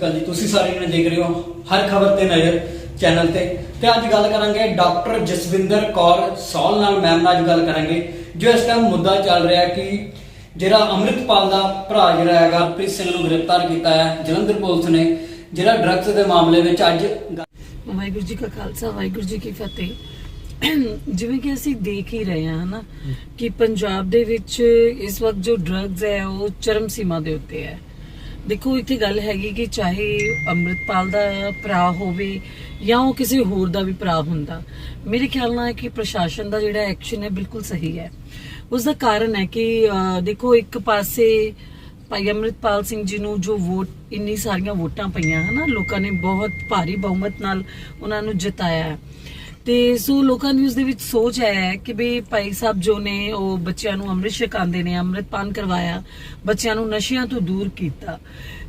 ਗੱਲ ਜੀ। ਤੁਸੀਂ ਸਾਰੇ ਜਣੇ ਦੇਖ ਰਹੇ ਹੋ ਹਰ ਖਬਰ ਤੇ ਨਜ਼ਰ ਚੈਨਲ ਤੇ। ਤੇ ਅੱਜ ਗੱਲ ਕਰਾਂਗੇ ਡਾਕਟਰ ਜਸਵਿੰਦਰ ਕੌਰ ਸੌਲ ਨਾਲ ਮੈਮ ਨਾਲ ਅੱਜ ਗੱਲ ਕਰਾਂਗੇ ਜੋ ਇਸ ਟਾਈਮ ਮੁੱਦਾ ਚੱਲ ਰਿਹਾ ਕਿ ਜਿਹੜਾ ਅੰਮ੍ਰਿਤਪਾਲ ਦਾ ਭਰਾ ਜਿਹੜਾ ਹੈਗਾ ਪ੍ਰੀਤ ਸਿੰਘ ਨੂੰ ਗ੍ਰਿਫਤਾਰ ਕੀਤਾ ਹੈ ਜਲੰਧਰ ਪੁਲਿਸ ਨੇ ਜਿਹੜਾ ਡਰੱਗਸ ਦੇ ਮਾਮਲੇ ਵਿੱਚ ਅੱਜ ਵਾਹਿਗੁਰੂ ਜੀ ਕਾ ਖਾਲਸਾ ਵਾਹਿਗੁਰੂ ਜੀ ਕੀ ਫਤਿਹ। ਜਿਵੇਂ ਕਿ ਅਸੀਂ ਦੇਖ ਹੀ ਰਹੇ ਹਾਂ ਹਨਾ ਕਿ ਪੰਜਾਬ ਦੇ ਵਿੱਚ ਇਸ ਵਕਤ ਜੋ ਡਰੱਗਸ ਹੈ ਉਹ ਚਰਮ ਸੀਮਾ ਦੇ ਉੱਤੇ ਹੈ। ਦੇਖੋ ਇੱਥੇ ਗੱਲ ਹੈਗੀ ਕਿ ਚਾਹੇ ਅੰਮ੍ਰਿਤਪਾਲ ਦਾ ਭਰਾ ਹੋਵੇ ਜਾਂ ਉਹ ਕਿਸੇ ਹੋਰ ਦਾ ਵੀ ਭਰਾ ਹੁੰਦਾ, ਮੇਰੇ ਖਿਆਲ ਨਾਲ ਹੈ ਕਿ ਪ੍ਰਸ਼ਾਸਨ ਦਾ ਜਿਹੜਾ ਐਕਸ਼ਨ ਹੈ ਬਿਲਕੁਲ ਸਹੀ ਹੈ। ਉਸ ਦਾ ਕਾਰਨ ਹੈ ਕਿ ਦੇਖੋ, ਇੱਕ ਪਾਸੇ ਭਾਈ ਅੰਮ੍ਰਿਤਪਾਲ ਸਿੰਘ ਜੀ ਨੂੰ ਜੋ ਵੋਟ, ਇੰਨੀ ਸਾਰੀਆਂ ਵੋਟਾਂ ਪਈਆਂ, ਹਨਾ, ਲੋਕਾਂ ਨੇ ਬਹੁਤ ਭਾਰੀ ਬਹੁਮਤ ਨਾਲ ਉਹਨਾਂ ਨੂੰ ਜਿਤਾਇਆ। ਹੈ ਤੇ ਸੋ ਲੋਕਾਂ ਦੀ ਉਸ ਦੇ ਵਿੱਚ ਸੋਚ ਹੈ ਕਿ ਵੀ ਭਾਈ ਸਾਹਿਬ ਜੋ ਨੇ ਉਹ ਬੱਚਿਆਂ ਨੂੰ ਅੰਮ੍ਰਿਤ ਛਕਾਉਂਦੇ ਨੇ, ਅੰਮ੍ਰਿਤਪਾਨ ਕਰਵਾਇਆ, ਬੱਚਿਆਂ ਨੂੰ ਨਸ਼ਿਆਂ ਤੋਂ ਦੂਰ ਕੀਤਾ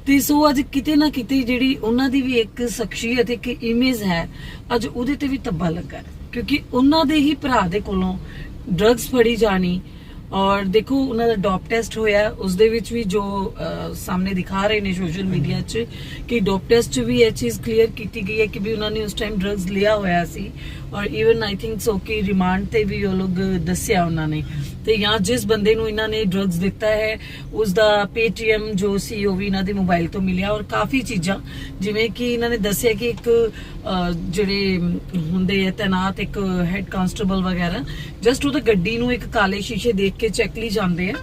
ਤੇ ਸੋ ਅੱਜ ਕਿਤੇ ਨਾ ਕਿਤੇ ਜਿਹੜੀ ਉਹਨਾਂ ਦੀ ਵੀ ਇੱਕ ਸ਼ਖਸੀਅਤ, ਇੱਕ ਇਮੇਜ ਹੈ, ਅੱਜ ਉਹਦੇ ਤੇ ਵੀ ਧੱਬਾ ਲੱਗਾ ਹੈ। ਕਿਉਂਕਿ ਉਹਨਾਂ ਦੇ ਹੀ ਭਰਾ ਦੇ ਕੋਲੋਂ ਡਰੱਗਸ ਫੜੀ ਜਾਣੀ ਔਰ ਦੇਖੋ, ਉਹਨਾਂ ਦਾ ਡੋਪ ਟੈਸਟ ਹੋਇਆ। ਉਸ ਦੇ ਵਿੱਚ ਵੀ ਜੋ ਸਾਹਮਣੇ ਦਿਖਾ ਰਹੇ ਨੇ ਸੋਸ਼ਲ ਮੀਡੀਆ 'ਚ ਕਿ ਡੋਪ ਟੈਸਟ 'ਚ ਵੀ ਇਹ ਚੀਜ਼ ਕਲੀਅਰ ਕੀਤੀ ਗਈ ਹੈ ਕਿ ਵੀ ਉਹਨਾਂ ਨੇ ਉਸ ਟਾਈਮ ਡਰੱਗਸ ਲਿਆ ਹੋਇਆ ਸੀ। ਔਰ ਇਵਨ ਆਈ ਥਿੰਕ ਸੋ ਕਿ ਰਿਮਾਂਡ ਤੇ ਵੀ ਉਹ ਲੋਕ ਦੱਸਿਆ ਉਹਨਾਂ ਨੇ। ਤੇ ਜਾਂ ਜਿਸ ਬੰਦੇ ਨੂੰ ਇਹਨਾਂ ਨੇ ਡਰੱਗਸ ਦਿੱਤਾ ਹੈ ਉਸ ਦਾ Paytm ਜੋ ਸੀ ਉਹ ਵੀ ਇਹਨਾਂ ਦੇ ਮੋਬਾਈਲ ਤੋਂ ਮਿਲਿਆ ਔਰ ਕਾਫੀ ਚੀਜ਼ਾਂ ਜਿਵੇਂ ਕਿ ਇਹਨਾਂ ਨੇ ਦੱਸਿਆ ਕਿ ਇੱਕ ਜਿਹੜੇ ਹੁੰਦੇ ਆ ਤੈਨਾਤ ਇੱਕ ਹੈੱਡ ਕਾਂਸਟੇਬਲ ਵਗੈਰਾ ਜਸਟ ਉਹਦੇ ਗੱਡੀ ਨੂੰ ਇੱਕ ਕਾਲੇ ਸ਼ੀਸ਼ੇ ਦੇਖ ਕੇ ਚੈੱਕ ਲਈ ਜਾਂਦੇ ਆ।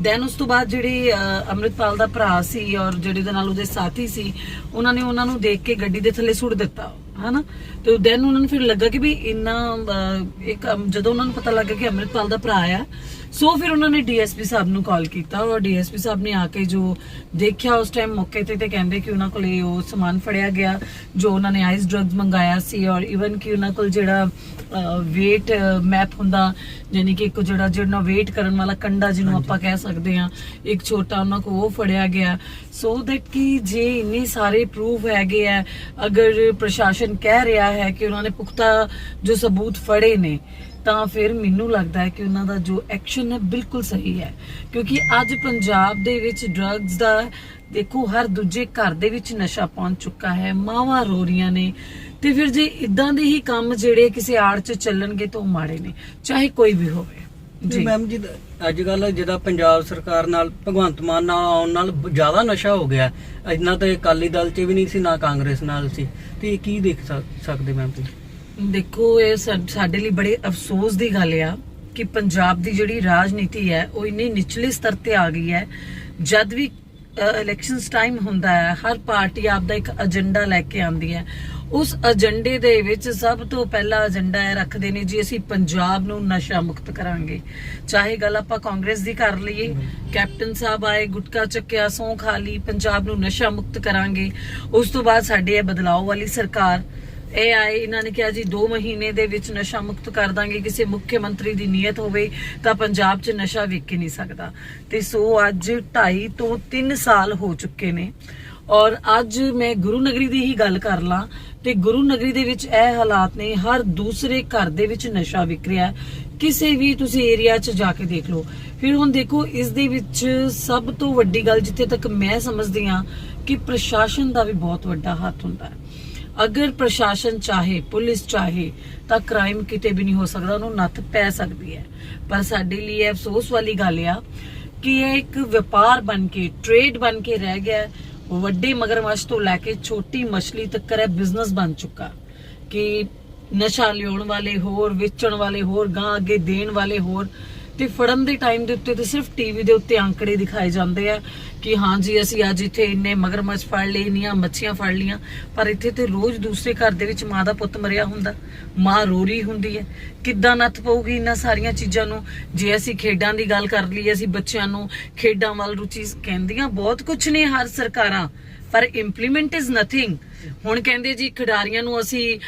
ਦੈਨ ਉਸ ਤੋਂ ਬਾਅਦ ਜਿਹੜੇ ਅਹ, ਅੰਮ੍ਰਿਤਪਾਲ ਦਾ ਭਰਾ ਸੀ ਔਰ ਜਿਹੜੇ ਦੇ ਨਾਲ ਉਹਦੇ ਸਾਥੀ ਸੀ ਉਹਨਾਂ ਨੇ ਉਹਨਾਂ ਨੂੰ ਦੇਖ ਕੇ ਗੱਡੀ ਦੇ ਥੱਲੇ ਸੁੱਟ ਦਿੱਤਾ। ਹਨਾ? ਤੇ ਦੈਨ ਉਹਨਾਂ ਨੂੰ ਫਿਰ ਲੱਗਾ ਕਿ ਵੀ ਇੰਨਾ ਅਹ, ਇੱਕ ਜਦੋਂ ਉਹਨਾਂ ਨੂੰ ਪਤਾ ਲੱਗਾ ਕਿ ਅੰਮ੍ਰਿਤਪਾਲ ਦਾ ਭਰਾ ਆ ਸੋ ਫਿਰ ਉਹਨਾਂ ਨੇ ਡੀਐਸਪੀ ਸਾਹਿਬ ਨੂੰ ਕਾਲ ਕੀਤਾ ਔਰ ਡੀਐਸਪੀ ਸਾਹਿਬ ਨੇ ਆ ਕੇ ਜੋ ਦੇਖਿਆ ਉਸ ਟਾਈਮ ਮੌਕੇ ਤੇ ਤੇ ਕਹਿੰਦੇ ਕਿ ਉਹਨਾਂ ਕੋਲੇ ਉਹ ਸਮਾਨ ਫੜਿਆ ਗਿਆ ਜੋ ਉਹਨਾਂ ਨੇ ਆਈਸ ਡਰੱਗਸ ਮੰਗਾਇਆ ਸੀ ਔਰ ਇਵਨ ਕਿ ਉਹਨਾਂ ਕੋਲ ਜਿਹੜਾ weight ਮੈਪ ਹੁੰਦਾ ਯਾਨੀ ਕਿ ਇੱਕ ਜਿਹੜਾ ਜਿਹੜਾ weight ਕਰਨ ਵਾਲਾ ਕੰਡਾ ਜਿਹਨੂੰ ਆਪਾਂ ਕਹਿ ਸਕਦੇ ਹਾਂ ਇੱਕ ਛੋਟਾ ਉਹਨਾਂ ਕੋ ਉਹ ਫੜਿਆ ਗਿਆ ਸੋ ਦੈਟ ਕਿ ਜੇ ਇੰਨੇ ਸਾਰੇ ਪ੍ਰੂਫ ਹੈਗੇ ਆ ਅਗਰ ਪ੍ਰਸ਼ਾਸਨ ਕਹਿ ਰਿਹਾ ਹੈ ਕਿ ਉਹਨਾਂ ਨੇ ਪੁਖਤਾ ਜੋ ਸਬੂਤ ਫੜੇ ਨੇ ਤਾਂ ਫਿਰ ਮੈਨੂੰ ਲੱਗਦਾ ਹੈ ਕਿ ਉਹਨਾਂ ਦਾ ਜੋ ਐਕਸ਼ਨ ਹੈ ਬਿਲਕੁਲ ਸਹੀ ਹੈ। ਕਿਉਂਕਿ ਅੱਜ ਪੰਜਾਬ ਦੇ ਵਿੱਚ ਡਰੱਗਸ ਦਾ ਦੇਖੋ ਹਰ ਦੂਜੇ ਘਰ ਦੇ ਵਿੱਚ ਨਸ਼ਾ ਪਹੁੰਚ ਚੁੱਕਾ ਹੈ ਮਾਵਾਂ ਰੋ ਰਹੀਆਂ ਨੇ। ਤੇ ਫਿਰ ਜੇ ਇਦਾਂ ਦੇ ਹੀ ਕੰਮ ਜਿਹੜੇ ਕਿਸੇ ਆੜ 'ਚ ਚੱਲਣਗੇ ਤਾਂ ਉਹ ਮਾੜੇ ਨੇ ਚਾਹੇ ਕੋਈ ਵੀ ਹੋਵੇ। ਜੀ। ਮੈਮ ਜੀ ਅੱਜ ਕੱਲ ਜਿਹਦਾ ਪੰਜਾਬ ਸਰਕਾਰ ਨਾਲ ਭਗਵੰਤ ਮਾਨ ਨਾਲ ਆਉਣ ਨਾਲ ਜ਼ਿਆਦਾ ਨਸ਼ਾ ਹੋ ਗਿਆ। ਇੰਨਾ ਤਾਂ ਅਕਾਲੀ ਦਲ 'ਚ ਵੀ ਨਹੀਂ ਸੀ ਨਾ ਕਾਂਗਰਸ ਨਾਲ ਸੀ। ਤੇ ਕੀ ਦੇਖ ਸਕ- ਸਕਦੇ ਮੈਮ ਤੁਸੀਂ? ਦੇਖੋ, ਇਹ ਸਾਡੇ ਲਈ ਬੜੇ ਅਫਸੋਸ ਦੀ ਗੱਲ ਆ ਕਿ ਪੰਜਾਬ ਦੀ ਜਿਹੜੀ ਰਾਜਨੀਤੀ ਹੈ, ਉਹ ਇੰਨੀ ਨਿਚਲੇ ਸਤਰ ਤੇ ਆ ਗਈ ਹੈ। ਜਦ ਵੀ ਇਲੈਕਸ਼ਨਸ ਟਾਈਮ ਹੁੰਦਾ ਹੈ, ਹਰ ਪਾਰਟੀ ਆਪਦਾ ਇੱਕ ਏਜੰਡਾ ਲੈ ਕੇ ਆਉਂਦੀ ਹੈ। ਉਸ ਏਜੰਡੇ ਦੇ ਵਿੱਚ ਸਭ ਤੋਂ ਪਹਿਲਾ ਏਜੰਡਾ ਇਹ ਰੱਖਦੇ ਨੇ ਜੀ, ਅਸੀਂ ਪੰਜਾਬ ਨੂੰ ਨਸ਼ਾ ਮੁਕਤ ਕਰਾਂਗੇ। ਚਾਹੇ ਗੱਲ ਆਪਾਂ ਕਾਂਗਰਸ ਦੀ ਕਰ ਲਈਏ, ਕੈਪਟਨ ਸਾਹਿਬ ਆਏ, ਗੁਟਕਾ ਚੱਕਿਆ, ਸੌਂ ਖਾ ਲਈ, ਪੰਜਾਬ ਨੂੰ ਨਸ਼ਾ ਮੁਕਤ ਕਰਾਂਗੇ। ਉਸ ਤੋਂ ਬਾਅਦ ਸਾਡੇ ਇਹ ਬਦਲਾਅ ਵਾਲੀ ਸਰਕਾਰ ਇਹ ਆਏ, ਇਹਨਾਂ ਨੇ ਕਿਹਾ ਜੀ 2 ਮਹੀਨੇ ਦੇ ਵਿੱਚ ਨਸ਼ਾ ਮੁਕਤ ਕਰ ਦਾਂਗੇ, ਕਿਸੇ ਮੁੱਖ ਮੰਤਰੀ ਦੀ ਨੀਅਤ ਹੋਵੇ ਤਾਂ ਪੰਜਾਬ 'ਚ ਨਸ਼ਾ ਵਿਕ ਹੀ ਨਹੀਂ ਸਕਦਾ। ਤੇ ਸੋ ਅੱਜ 2.5 ਤੋਂ 3 ਸਾਲ ਹੋ ਚੁੱਕੇ ਨੇ। ਔਰ ਅੱਜ ਮੈਂ ਗੁਰੂ ਨਗਰੀ ਦੀ ਹੀ ਗੱਲ ਕਰ ਲਾਂ, ਤੇ ਗੁਰੂ ਨਗਰੀ ਦੇ ਵਿੱਚ ਇਹ ਹਾਲਾਤ ਨੇ, ਹਰ ਦੂਸਰੇ ਘਰ ਦੇ ਵਿੱਚ ਨਸ਼ਾ ਵਿਕ ਰਿਹਾ ਕਿਸੇ ਵੀ ਤੁਸੀਂ ਏਰੀਆ 'ਚ ਜਾ ਕੇ ਦੇਖ ਲਓ। ਫਿਰ ਹੁਣ ਦੇਖੋ, ਇਸ ਦੇ ਵਿੱਚ ਸਭ ਤੋਂ ਵੱਡੀ ਗੱਲ ਜਿੱਥੇ ਤੱਕ ਮੈਂ ਸਮਝਦੀ ਆ ਕਿ ਪ੍ਰਸ਼ਾਸਨ ਦਾ ਵੀ ਬਹੁਤ ਵੱਡਾ ਹੱਥ ਹੁੰਦਾ ਹੈ। ਅਗਰ ਪ੍ਰਸ਼ਾਸਨ ਚਾਹੇ, ਪੁਲਿਸ ਚਾਹੇ, ਤਾਂ ਕ੍ਰਾਈਮ ਕਿਤੇ ਵੀ ਨਹੀਂ ਹੋ ਸਕਦਾ, ਉਹਨੂੰ ਨੱਥ ਪੈ ਸਕਦੀ ਹੈ ਪਰ ਸਾਡੇ ਲਈ ਇਹ ਅਫਸੋਸ ਵਾਲੀ ਗੱਲ ਆ ਕਿ ਇਹ ਇੱਕ ਵਪਾਰ ਬਣ ਕੇ ਟ੍ਰੇਡ ਬਣ ਕੇ ਰਹਿ ਗਿਆ ਹੈ। ਵੱਡੇ ਮਗਰਮੱਛ ਤੋਂ ਲੈ ਕੇ ਛੋਟੀ ਮਛਲੀ ਤੱਕ ਇਹ ਬਿਜ਼ਨਸ ਬਣ ਚੁੱਕਾ ਕਿ ਨਸ਼ਾ ਲਿਆਉਣ ਵਾਲੇ ਹੋਰ, ਵੇਚਣ ਵਾਲੇ ਹੋਰ, ਗਾਂ ਅੱਗੇ ਦੇਣ ਵਾਲੇ ਹੋਰ ਤੇ ਫੜਨ ਦੇ ਟਾਈਮ ਦੇ ਉੱਤੇ ਤੇ ਸਿਰਫ ਟੀਵੀ ਦੇ ਉੱਤੇ ਅੰਕੜੇ ਦਿਖਾਏ ਜਾਂਦੇ ਆ ਕਿ ਹਾਂ ਜੀ, ਅਸੀਂ ਅੱਜ ਇੱਥੇ ਇੰਨੇ ਮਗਰਮੱਛ ਫੜ ਲਏ, ਇੰਨੀਆਂ ਮੱਛੀਆਂ ਫੜ ਲੀਆਂ ਪਰ ਇੱਥੇ ਤੇ ਰੋਜ਼ ਦੂਸਰੇ ਘਰ ਦੇ ਵਿੱਚ ਮਾਂ ਦਾ ਪੁੱਤ ਮਰਿਆ ਹੁੰਦਾ। ਮਾਂ ਰੋ ਰਹੀ ਹੁੰਦੀ ਹੈ। ਕਿੱਦਾਂ ਨੱਥ ਪਊਗੀ ਇਹਨਾਂ ਸਾਰੀਆਂ ਚੀਜ਼ਾਂ ਨੂੰ? ਜੇ ਅਸੀਂ ਖੇਡਾਂ ਦੀ ਗੱਲ ਕਰ ਲਈਏ, ਅਸੀਂ ਬੱਚਿਆਂ ਨੂੰ ਖੇਡਾਂ ਵੱਲ ਰੁਚੀ ਕਹਿੰਦੀਆਂ ਬਹੁਤ ਕੁਝ ਨੇ ਹਰ ਸਰਕਾਰਾਂ। ਪਰ ਇੰਪਲੀਮੈਂਟ ਇਜ਼ ਨਥਿੰਗ ਹੁਣ ਕਹਿੰਦੇ ਜੀ ਖਿਡਾਰੀਆਂ ਨੂੰ ਅਸੀਂ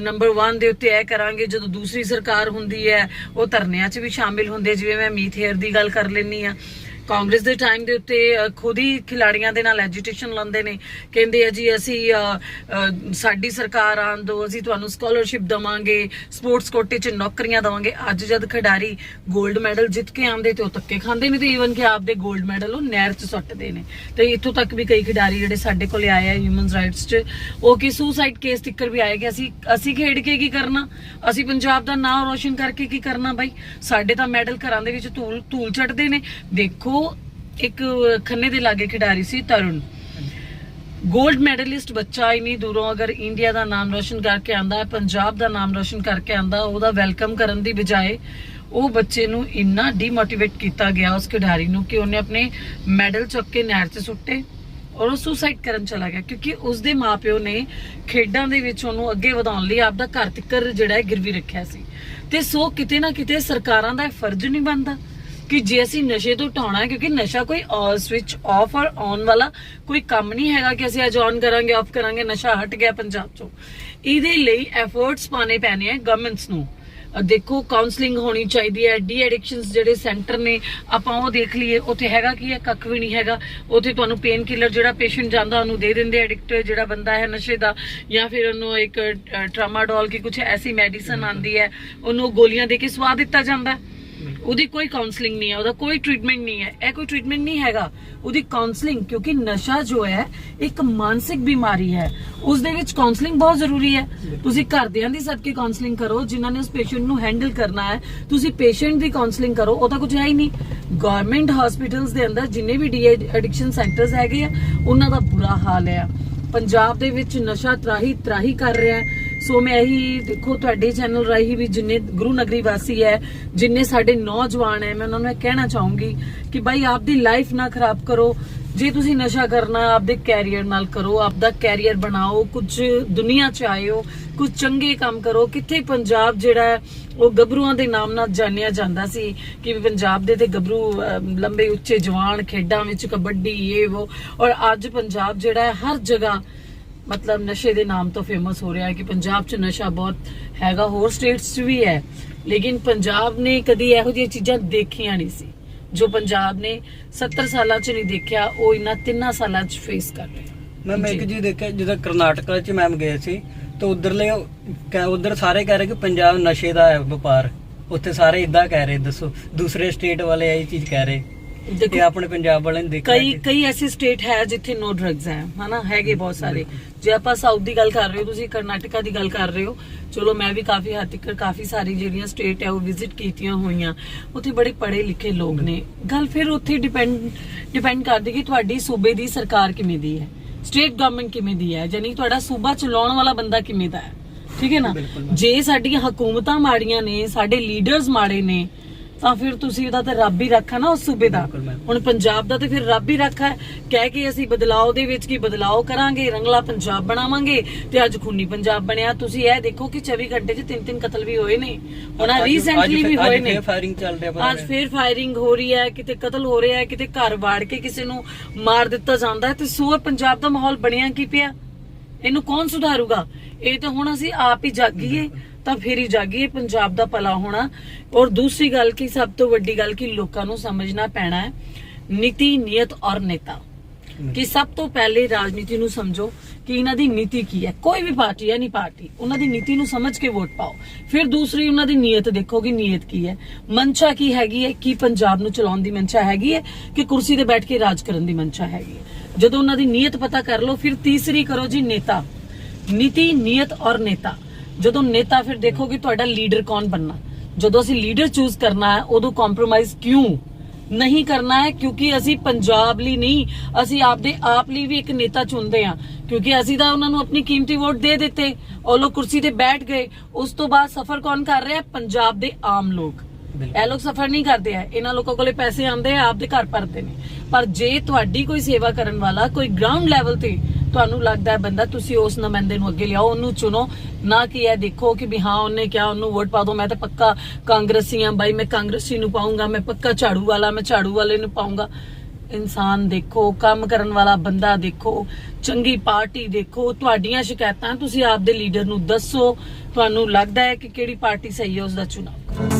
ਨੰਬਰ 1 ਦੇ ਉੱਤੇ ਇਹ ਕਰਾਂਗੇ, ਜਦੋਂ ਦੂਸਰੀ ਸਰਕਾਰ ਹੁੰਦੀ ਹੈ, ਉਹ ਧਰਨਿਆਂ 'ਚ ਵੀ ਸ਼ਾਮਿਲ ਹੁੰਦੇ, ਜਿਵੇਂ ਮੈਂ ਮੀਤ ਦੀ ਗੱਲ ਕਰ ਲੈਣੀ ਆ ਕਾਂਗਰਸ ਦੇ ਟਾਈਮ ਦੇ ਉੱਤੇ ਖੁਦ ਹੀ ਖਿਲਾੜੀਆਂ ਦੇ ਨਾਲ ਐਜੀਟੇਸ਼ਨ ਲਾਉਂਦੇ ਨੇ। ਕਹਿੰਦੇ ਆ ਜੀ, ਅਸੀਂ ਸਾਡੀ ਸਰਕਾਰ ਆਉਣ ਦੋ ਅਸੀਂ ਤੁਹਾਨੂੰ ਸਕਾਲਰਸ਼ਿਪ ਦਵਾਂਗੇ ਸਪੋਰਟਸ ਕੋਟੇ 'ਚ ਨੌਕਰੀਆਂ ਦਵਾਂਗੇ। ਅੱਜ ਜਦ ਖਿਡਾਰੀ 골ਡ ਮੈਡਲ ਜਿੱਤ ਕੇ ਆਉਂਦੇ ਤੇ ਉਹ ਧੱਕੇ ਖਾਂਦੇ ਨੇ ਤੇ ਈਵਨ ਕਿ ਆਪਦੇ 골ਡ ਮੈਡਲ ਉਹ ਨਹਿਰ 'ਚ ਸੁੱਟਦੇ ਨੇ। ਤੇ ਇੱਥੋਂ ਤੱਕ ਵੀ ਕਈ ਖਿਡਾਰੀ ਜਿਹੜੇ ਸਾਡੇ ਕੋਲੇ ਆਏ ਆ ਹਿਊਮਨ ਰਾਈਟਸ 'ਚ, ਉਹ ਕਿ ਸੁਸਾਈਡ ਕੇਸ ਟਿੱਕਰ ਵੀ ਆਏ ਕਿ ਅਸੀਂ ਅਸੀਂ ਖੇਡ ਕੇ ਕੀ ਕਰਨਾ? ਅਸੀਂ ਪੰਜਾਬ ਦਾ ਨਾਮ ਰੋਸ਼ਨ ਕਰਕੇ ਕੀ ਕਰਨਾ ਬਾਈ? ਸਾਡੇ ਤਾਂ ਮੈਡਲ ਘਰਾਂ ਦੇ ਵਿੱਚ ਧੂਲ ਧੂਲ ਚੜਦੇ ਨੇ। ਦੇਖੋ ਇੱਕ ਖੰਨੇ ਦੇ ਲਾਗੇ ਖਿਡਾਰੀ ਸੀ ਤਰੁਣ। ਗੋਲਡ ਮੈਡਲਿਸਟ ਬੱਚਾ ਇੰਨੀ ਦੂਰੋਂ, ਅਗਰ ਇੰਡੀਆ ਦਾ ਨਾਮ ਰੋਸ਼ਨ ਕਰਕੇ ਆਂਦਾ ਹੈ ਪੰਜਾਬ ਦਾ ਨਾਮ ਰੋਸ਼ਨ ਕਰਕੇ ਆਂਦਾ, ਉਹਦਾ ਵੈਲਕਮ ਕਰਨ ਦੀ ਬਜਾਏ ਉਹ ਬੱਚੇ ਨੂੰ ਇੰਨਾ ਡੀਮੋਟੀਵੇਟ ਕੀਤਾ ਗਿਆ ਉਸ ਖਿਡਾਰੀ ਨੂੰ ਕਿ ਉਹਨੇ ਆਪਣੇ ਮੈਡਲ ਚੁੱਕ ਕੇ ਨਹਿਰ 'ਚ ਸੁੱਟੇ ਔਰ ਉਹ ਸੁਸਾਈਡ ਕਰਨ ਚਲਾ ਗਿਆ ਕਿਉਂਕਿ ਉਸ ਦੇ ਮਾਪਿਓ ਨੇ ਖੇਡਾਂ ਦੇ ਵਿੱਚ ਉਹਨੂੰ ਅੱਗੇ ਵਧਾਉਣ ਲਈ ਆਪਦਾ ਘਰ ਤਿੱਕਰ ਜਿਹੜਾ ਹੈ ਗਿਰਵੀ ਰੱਖਿਆ ਸੀ। ਤੇ ਸੋ ਕਿਤੇ ਨਾ ਕਿਤੇ ਸਰਕਾਰਾਂ ਦਾ ਫਰਜ਼ ਨਹੀਂ ਬਣਦਾ। ਕਿ ਜੇ ਅਸੀਂ ਨਸ਼ੇ ਤੋਂ ਹਟਾਉਣਾ ਹੈ, ਕਿਉਂਕਿ ਨਸ਼ਾ ਕੋਈ ਸਵਿਚ ਆਫ ਔਰ ਔਨ ਵਾਲਾ ਕੋਈ ਕੰਮ ਨਹੀਂ ਹੈਗਾ ਕਿ ਅਸੀਂ ਅੱਜ ਔਨ ਕਰਾਂਗੇ ਆਫ ਕਰਾਂਗੇ, ਨਸ਼ਾ ਹਟ ਗਿਆ ਪੰਜਾਬ ਚੋਂ। ਇਹਦੇ ਲਈ ਐਫਰਟਸ ਪਾਣੇ ਪੈਣੇ ਆ ਗਵਰਨਮੈਂਟਸ ਨੂੰ। ਦੇਖੋ ਕਾਉਂਸਲਿੰਗ ਹੋਣੀ ਚਾਹੀਦੀ ਹੈ ਡੀ ਐਡਿਕਸ਼ਨਸ ਜਿਹੜੇ ਸੈਂਟਰ ਨੇ, ਆਪਾਂ ਉਹ ਦੇਖ ਲਈਏ। ਉੱਥੇ ਹੈਗਾ ਕੀ ਹੈ? ਕੱਖ ਵੀ ਨਹੀਂ ਹੈਗਾ। ਉੱਥੇ ਤੁਹਾਨੂੰ ਪੇਨ ਕਿਲਰ ਜਿਹੜਾ ਪੇਸ਼ੈਂਟ ਜਾਂਦਾ, ਉਹਨੂੰ ਦੇ ਦਿੰਦੇ ਐਡਿਕਟ ਜਿਹੜਾ ਬੰਦਾ ਹੈ ਨਸ਼ੇ ਦਾ। ਜਾਂ ਫਿਰ ਉਹਨੂੰ ਇੱਕ ਟਰਾਮਾਡੋਲ ਕੀ ਕੁਝ ਐਸੀ ਮੈਡੀਸਨ ਆਂਦੀ ਹੈ, ਉਹਨੂੰ ਗੋਲੀਆਂ ਦੇ ਕੇ ਸਵਾ ਦਿੱਤਾ ਜਾਂਦਾ ਹੈ। ਉਹਦੀ ਕੋਈ ਕਾਉਂਸਲਿੰਗ ਨਹੀਂ ਹੈ, ਉਹਦਾ ਕੋਈ ਟ੍ਰੀਟਮੈਂਟ ਨਹੀਂ ਹੈ। ਇਹ ਕੋਈ ਟ੍ਰੀਟਮੈਂਟ ਨਹੀਂ ਹੈਗਾ। ਉਹਦੀ ਕਾਉਂਸਲਿੰਗ ਕਿਉਂਕਿ ਨਸ਼ਾ ਜੋ ਹੈ, ਇੱਕ ਮਾਨਸਿਕ ਬਿਮਾਰੀ ਹੈ। ਉਸ ਦੇ ਵਿੱਚ ਕਾਉਂਸਲਿੰਗ ਬਹੁਤ ਜ਼ਰੂਰੀ ਹੈ। ਤੁਸੀਂ ਘਰਦਿਆਂ ਦੀ ਸਦਕੇ ਕਾਉਂਸਲਿੰਗ ਕਰੋ, ਜਿਨ੍ਹਾਂ ਨੇ ਉਸ ਪੇਸ਼ੈਂਟ ਨੂੰ ਹੈਂਡਲ ਕਰਨਾ ਹੈ। ਤੁਸੀਂ ਪੇਸ਼ੈਂਟ ਦੀ ਕਾਉਂਸਲਿੰਗ ਕਰੋ, ਉਹ ਤਾਂ ਕੁਝ ਹੈ ਹੀ ਨਹੀਂ। ਗਵਰਨਮੈਂਟ ਹਸਪੀਟਲਸ ਦੇ ਅੰਦਰ ਜਿੰਨੇ ਵੀ ਡੀ ਐਡਿਕਸ਼ਨ ਸੈਂਟਰਸ ਹੈਗੇ ਆ, ਉਹਨਾਂ ਦਾ ਬੁਰਾ ਹਾਲ ਹੈ। ਪੰਜਾਬ ਦੇ ਵਿੱਚ ਨਸ਼ਾ ਤਰਾਹੀ ਤਰਾਹੀ ਕਰ ਰਿਹਾ ਹੈ। ਸੋ ਮੈਂ ਇਹੀ ਦੇਖੋ ਤੁਹਾਡੇ ਚੈਨਲ ਰਾਹੀਂ ਵੀ ਜਿੰਨੇ ਗੁਰੂ ਨਗਰੀ ਵਾਸੀ ਹੈ, ਜਿੰਨੇ ਸਾਡੇ ਨੌਜਵਾਨ ਹੈ, ਮੈਂ ਉਹਨਾਂ ਨੂੰ ਇਹ ਕਹਿਣਾ ਚਾਹੂੰਗੀ ਕਿ ਭਾਈ ਆਪਦੀ ਲਾਈਫ ਨਾ ਖਰਾਬ ਕਰੋ। ਜੇ ਤੁਸੀਂ ਨਸ਼ਾ ਕਰਨਾ, ਆਪਦੇ ਕੈਰੀਅਰ ਨਾਲ ਕਰੋ, ਆਪਦਾ ਕੈਰੀਅਰ ਬਣਾਓ, ਕੁਝ ਦੁਨੀਆ ਚ ਆਇਓ, ਕੁਝ ਚੰਗੇ ਕੰਮ ਕਰੋ, ਕਿੱਥੇ ਪੰਜਾਬ ਜਿਹੜਾ ਹੈ, ਉਹ ਗੱਭਰੂਆਂ ਦੇ ਨਾਮ ਨਾਲ ਜਾਣਿਆ ਜਾਂਦਾ ਸੀ ਕਿ ਵੀ ਪੰਜਾਬ ਦੇ ਤੇ ਗੱਭਰੂ ਲੰਬੇ ਉੱਚੇ ਜਵਾਨ ਖੇਡਾਂ ਵਿੱਚ ਕਬੱਡੀ, ਇਹ, ਉਹ ਔਰ ਅੱਜ ਪੰਜਾਬ ਜਿਹੜਾ ਹੈ, ਹਰ ਜਗ੍ਹਾ ਮਤਲਬ ਨਸ਼ੇ ਦੇ ਨਾਮ ਤੋਂ ਫੇਮਸ ਹੋ ਰਿਹਾ ਹੈ ਕਿ ਪੰਜਾਬ 'ਚ ਨਸ਼ਾ ਬਹੁਤ ਹੈਗਾ ਹੋਰ ਸਟੇਟਸ 'ਚ ਵੀ ਹੈ। ਲੇਕਿਨ ਪੰਜਾਬ ਨੇ ਕਦੀ ਇਹੋ ਜਿਹੀਆਂ ਚੀਜ਼ਾਂ ਦੇਖੀਆਂ ਨਹੀਂ ਸੀ। ਜੋ ਪੰਜਾਬ ਨੇ 70 ਸਾਲਾਂ 'ਚ ਨਹੀਂ ਦੇਖਿਆ ਉਹ ਇਹਨਾਂ ਤਿੰਨਾਂ ਸਾਲਾਂ 'ਚ ਫੇਸ ਕਰ ਰਿਹਾ ਮੈਂ ਮੈਂ ਇੱਕ ਜੀ। ਦੇਖਿਆ ਜਦੋਂ ਕਰਨਾਟਕਾ ਚ ਮੈਮ ਗਏ ਸੀ ਤਾਂ ਉਧਰਲੇ ਉਧਰ ਸਾਰੇ ਕਹਿ ਰਹੇ ਕਿ ਪੰਜਾਬ ਨਸ਼ੇ ਦਾ ਹੈ ਵਪਾਰ। ਉੱਥੇ ਸਾਰੇ ਇਦਾਂ ਕਹਿ ਰਹੇ ਦੱਸੋ ਦੂਸਰੇ ਸਟੇਟ ਵਾਲੇ ਇਹ ਚੀਜ਼ ਕਹਿ ਰਹੇ ਦੇਖੋ ਆਪਣੇ ਪੰਜਾਬ ਵਾਲਿਆਂ ਨੇ ਦੇਖਿਆ ਕਈ ਕਈ ਐਸੇ ਸਟੇਟ ਹੈ ਜਿੱਥੇ ਨੋ ਡਰੱਗਸ ਹੈ ਹਨਾ? ਹੈਗੇ ਬਹੁਤ ਸਾਰੇ। ਜੇ ਆਪਾਂ ਸਾਊਥ ਦੀ ਗੱਲ ਕਰ ਰਹੇ ਹੋ ਤੁਸੀਂ ਕਰਨਾਟਕਾ ਦੀ ਗੱਲ ਕਰ ਰਹੇ ਹੋ ਚਲੋ ਮੈਂ ਵੀ ਕਾਫੀ ਹੱਦ ਤੱਕ ਕਾਫੀ ਸਾਰੀ ਜਿਹੜੀਆਂ ਸਟੇਟ ਹੈ ਉਹ ਵਿਜ਼ਿਟ ਕੀਤੀਆਂ ਹੋਈਆਂ। ਉੱਥੇ ਬੜੇ ਪੜ੍ਹੇ ਲਿਖੇ ਲੋਕ ਨੇ। ਗੱਲ ਫਿਰ ਉੱਥੇ ਡਿਪੈਂਡ ਡਿਪੈਂਡ ਕਰਦੀ ਕਿ ਤੁਹਾਡੀ ਸੂਬੇ ਦੀ ਸਰਕਾਰ ਕਿਵੇਂ ਦੀ ਹੈ? ਸਟੇਟ ਗਵਰਨਮੈਂਟ ਕਿਵੇਂ ਦੀ ਹੈ? ਯਾਨੀ ਤੁਹਾਡਾ ਸੂਬਾ ਚਲਾਉਣ ਵਾਲਾ ਬੰਦਾ ਕਿਵੇਂ ਦਾ ਹੈ? ਠੀਕ ਹੈ ਨਾ। ਜੇ ਸਾਡੀਆਂ ਹਕੂਮਤਾਂ ਮਾੜੀਆਂ ਨੇ ਸਾਡੇ ਲੀਡਰਸ ਮਾੜੇ ਨੇ ਤਾਂ ਫਿਰ ਤੁਸੀਂ ਉਹਦਾ ਤੇ ਰੱਬ ਹੀ ਰੱਖਾ ਨਾ ਉਸ ਸੂਬੇ ਦਾ। ਬਿਲਕੁਲ। ਹੁਣ ਪੰਜਾਬ ਦਾ ਤੇ ਫਿਰ ਰੱਬ ਹੀ ਰੱਖਾ ਹੈ। ਕਹਿ ਕੇ ਅਸੀਂ ਬਦਲਾਅ ਦੇ ਵਿੱਚ ਕੀ ਬਦਲਾਅ ਕਰਾਂਗੇ? ਰੰਗਲਾ ਪੰਜਾਬ ਬਣਾਵਾਂਗੇ ਤੇ ਅੱਜ ਖੂਨੀ ਪੰਜਾਬ ਬਣਿਆ। ਤੁਸੀਂ ਇਹ ਦੇਖੋ ਕਿ 24 ਘੰਟੇ 'ਚ ਤਿੰਨ ਤਿੰਨ ਕਤਲ ਵੀ ਹੋਏ ਨੇ। ਹੁਣ ਅੱਜ- ਰੀਸੈਂਟਲੀ ਅੱਜ ਵੀ ਹੋਏ ਅੱਜ ਨੇ। ਫਿਰ ਫਾਇਰਿੰਗ ਚੱਲ ਰਿਹਾ ਪਤਾ ਅੱਜ ਨਹੀਂ। ਫੇਰ ਫਾਇਰਿੰਗ ਹੋ ਰਹੀ ਹੈ। ਕਿਤੇ ਕਤਲ ਹੋ ਰਿਹਾ ਹੈ ਕਿਤੇ ਘਰ ਵਾੜ ਕੇ ਕਿਸੇ ਨੂੰ ਮਾਰ ਦਿੱਤਾ ਜਾਂਦਾ ਹੈ। ਤੇ ਸੋ ਇਹ ਪੰਜਾਬ ਦਾ ਮਾਹੌਲ ਬਣਿਆ ਕੀ ਪਿਆ? ਇਹਨੂੰ ਕੌਣ ਸੁਧਾਰੂਗਾ? ਇਹ ਤਾਂ ਹੁਣ ਅਸੀਂ ਆਪ ਹੀ ਜਾਗੀਏ ਤਾਂ ਫਿਰ ਹੀ ਜਾਗੀਏ ਪੰਜਾਬ ਦਾ ਭਲਾ ਹੋਣਾ। ਔਰ ਦੂਸਰੀ ਗੱਲ ਕੀ ਸਭ ਤੋਂ ਵੱਡੀ ਗੱਲ ਕਿ ਲੋਕਾਂ ਨੂੰ ਸਮਝਣਾ ਪੈਣਾ ਹੈ ਨੀਤੀ ਨੀਅਤ ਔਰ ਨੇਤਾ। ਕਿ ਸਭ ਤੋਂ ਪਹਿਲੇ ਰਾਜਨੀਤੀ ਨੂੰ ਸਮਝੋ ਕਿ ਇਹਨਾਂ ਦੀ ਨੀਤੀ ਕੀ ਹੈ। ਕੋਈ ਵੀ ਪਾਰਟੀ ਹੈ ਨਹੀਂ ਪਾਰਟੀ। ਉਹਨਾਂ ਦੀ ਨੀਤੀ ਨੂੰ ਸਮਝ ਕੇ ਵੋਟ ਪਾਓ। ਫਿਰ ਦੂਸਰੀ ਉਹਨਾਂ ਦੀ ਨੀਅਤ ਦੇਖੋ ਕਿ ਨੀਅਤ ਕੀ ਹੈ। ਮਨਸ਼ਾ ਕੀ ਹੈਗੀ ਹੈ? ਕੀ ਪੰਜਾਬ ਨੂੰ ਚਲਾਉਣ ਦੀ ਮਨਸ਼ਾ ਹੈਗੀ ਹੈ? ਕਿ ਕੁਰਸੀ ਤੇ ਬੈਠ ਕੇ ਰਾਜ ਕਰਨ ਦੀ ਮਨਸ਼ਾ ਹੈਗੀ ਹੈ? ਜਦੋਂ ਉਹਨਾਂ ਦੀ ਨੀਅਤ ਪਤਾ ਕਰ ਲਓ ਫਿਰ ਤੀਸਰੀ ਕਰੋ ਜੀ ਨੇਤਾ। ਨੀਤੀ ਨੀਅਤ ਔਰ ਨੇਤਾ। ਜਦੋਂ ਨੇਤਾ ਫਿਰ ਦੇਖੋ ਕਿ ਤੁਹਾਡਾ ਲੀਡਰ ਕੌਣ ਬਣਨਾ? ਜਦੋਂ ਅਸੀਂ ਲੀਡਰ ਚੂਜ਼ ਕਰਨਾ ਹੈ ਉਦੋਂ ਕੰਪਰੋਮਾਈਜ਼ ਕਿਉਂ ਨਹੀਂ ਕਰਨਾ ਹੈ? ਕਿਉਂਕਿ ਅਸੀਂ ਪੰਜਾਬ ਲਈ ਨਹੀਂ ਅਸੀਂ ਆਪਦੇ ਆਪ ਲਈ ਵੀ ਇੱਕ ਨੇਤਾ ਚੁਣਦੇ ਆ ਕਿਉਂਕਿ ਅਸੀਂ ਤਾਂ ਉਹਨਾਂ ਨੂੰ ਆਪਣੀ ਕੀਮਤੀ ਵੋਟ ਦੇ ਦਿੱਤੇ। ਉਹ ਲੋਕ ਕੁਰਸੀ ਤੇ ਬੈਠ ਗਏ। ਉਸ ਤੋਂ ਬਾਅਦ ਸਫਰ ਕੌਣ ਕਰ ਰਿਹਾ? ਪੰਜਾਬ ਦੇ ਆਮ ਲੋਕ। ਇਹ ਲੋਕ ਸਫਰ ਨਹੀਂ ਕਰਦੇ ਆ। ਇਹਨਾਂ ਲੋਕਾਂ ਕੋਲੇ ਪੈਸੇ ਆਉਂਦੇ ਆ ਆਪਦੇ ਘਰ ਭਰਦੇ ਨੇ। ਪਰ ਜੇ ਤੁਹਾਡੀ ਕੋਈ ਸੇਵਾ ਕਰਨ ਵਾਲਾ ਕੋਈ ਗਰਾਊਂਡ ਲੈਵਲ ਤੇ ਤੁਹਾਨੂੰ ਲੱਗਦਾ ਹੈ ਬੰਦਾ, ਤੁਸੀਂ ਉਸ ਨੁਮਾਇੰਦੇ ਨੂੰ ਅੱਗੇ ਲਿਆਓ, ਉਹਨੂੰ ਚੁਣੋ। ਨਾ ਕਿ ਇਹ ਦੇਖੋ ਕਿ ਵੀ ਹਾਂ, ਉਹਨੇ ਕਿਹਾ, ਉਹਨੂੰ ਵੋਟ ਪਾ ਦੋ, ਮੈਂ ਤਾਂ ਪੱਕਾ ਕਾਂਗਰਸੀ ਆ ਬਾਈ, ਮੈਂ ਕਾਂਗਰਸੀ ਨੂੰ ਪਾਉਂਗਾ ਮੈਂ ਪੱਕਾ ਝਾੜੂ ਵਾਲਾ, ਮੈਂ ਝਾੜੂ ਵਾਲੇ ਨੂੰ ਪਾਉਂਗਾ ਇਨਸਾਨ ਦੇਖੋ, ਕੰਮ ਕਰਨ ਵਾਲਾ ਬੰਦਾ ਦੇਖੋ, ਚੰਗੀ ਪਾਰਟੀ ਦੇਖੋ, ਤੁਹਾਡੀਆਂ ਸ਼ਿਕਾਇਤਾਂ ਤੁਸੀਂ ਆਪਦੇ ਲੀਡਰ ਨੂੰ ਦੱਸੋ, ਤੁਹਾਨੂੰ ਲੱਗਦਾ ਹੈ ਕਿ ਕਿਹੜੀ ਪਾਰਟੀ ਸਹੀ ਹੈ ਉਸ ਦਾ ਚੁਣਾਵ ਕਰੋ।